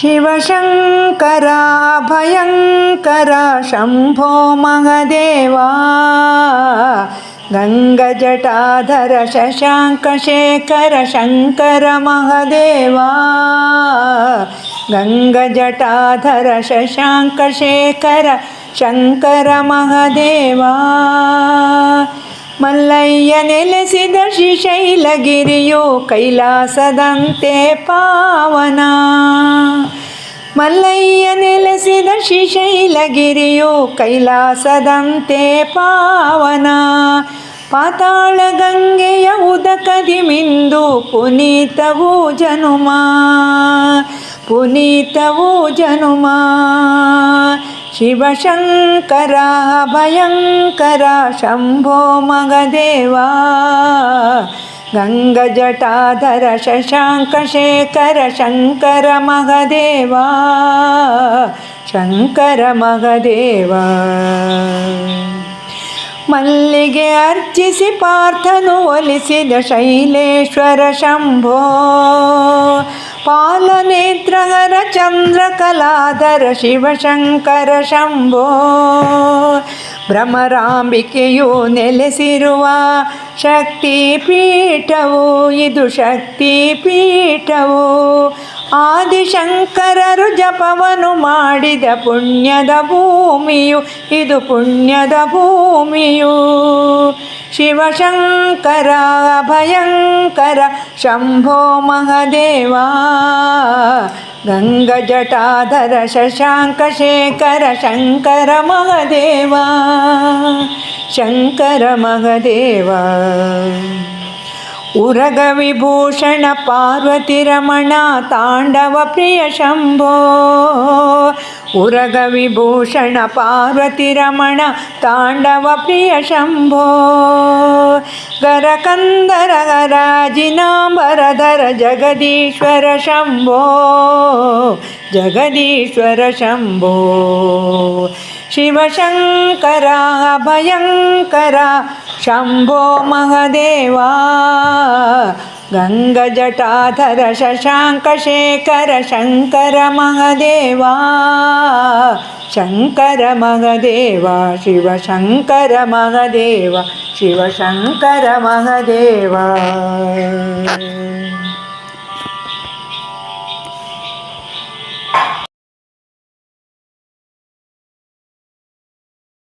शिवशङ्कराभयङ्कर शम्भो महदेवा। गङ्गजटाधर शशाङ्कशेखर शङ्कर महदेवा। गङ्गजटाधर शशाङ्कशेखर शङ्कर महदेवा। ಮಲ್ಲಯ್ಯ ನೆಲೆಸಿದ ಶ್ರೀಶೈಲಗಿರಿಯು ಕೈಲಾಸದಂತೆ ಪಾವನ. ಮಲ್ಲಯ್ಯ ನೆಲೆಸಿದ ಶ್ರೀಶೈಲಗಿರಿಯು ಕೈಲಾಸದಂತೆ ಪಾವನ. ಪಾತಾಳ ಗಂಗೆಯ ಉದಕದಿ ಮಿಂದು ಪುನೀತವು ಜನುಮ. ಪುನೀತವು ಜನುಮ. शिवशङ्करा भयङ्करा शम्भो मगदेवा गङ्गजटाधर शशाङ्कशेखर शङ्कर महदेवा शङ्कर महदेवा ಮಲ್ಲಿಗೆ ಅರ್ಚಿಸಿ ಪಾರ್ಥನು ಒಲಿಸಿದ ಶೈಲೇಶ್ವರ ಶಂಭೋ. ಪಾಲನೇತ್ರಹರ ಚಂದ್ರಕಲಾಧರ ಶಿವಶಂಕರ ಶಂಭೋ. ಭ್ರಮರಾಂಬಿಕೆಯು ನೆಲೆಸಿರುವ ಶಕ್ತಿ ಪೀಠವು ಇದು ಶಕ್ತಿ ಪೀಠವು ಆದಿಶಂಕರರು ಜಪವನು ಮಾಡಿದ ಪುಣ್ಯದ ಭೂಮಿಯು, ಇದು ಪುಣ್ಯದ ಭೂಮಿಯು. ಶಿವಶಂಕರ ಭಯಂಕರ ಶಂಭೋ ಮಹದೇವ. ಗಂಗ ಜಟಾಧರ, ಶಶಾಂಕ ಶೇಖರ, ಶಂಕರ ಮಹದೇವ. ಶಂಕರ ಮಹದೇವಾ. ಉರಗ ವಿಭೂಷಣ ಪಾರ್ವತಿ ರಮಣ ತಾಂಡವ ಪ್ರಿಯ ಶಂಭೋ ಉರಗ ವಿಭೂಷಣ ಪಾರ್ವತಿ ರಮಣ ತಾಂಡವ ಪ್ರಿಯ ಶಂಭೋ ಗರಕಂದರ ಗರಾಜಿನಾಂಬರಧರ ಜಗದೀಶ್ವರ ಶಂಭೋ ಜಗದೀಶ್ವರ ಶಂಭೋ ಶಿವಶಂಕರ ಭಯಂಕರ ಶಂಭೋ ಮಹದೇವಾ गङ्गजटाधर शशाङ्कशेखर शङ्कर मगदेवा शङ्कर मगदेवा शिवशङ्कर मगदेव शिवशङ्कर मगदेवा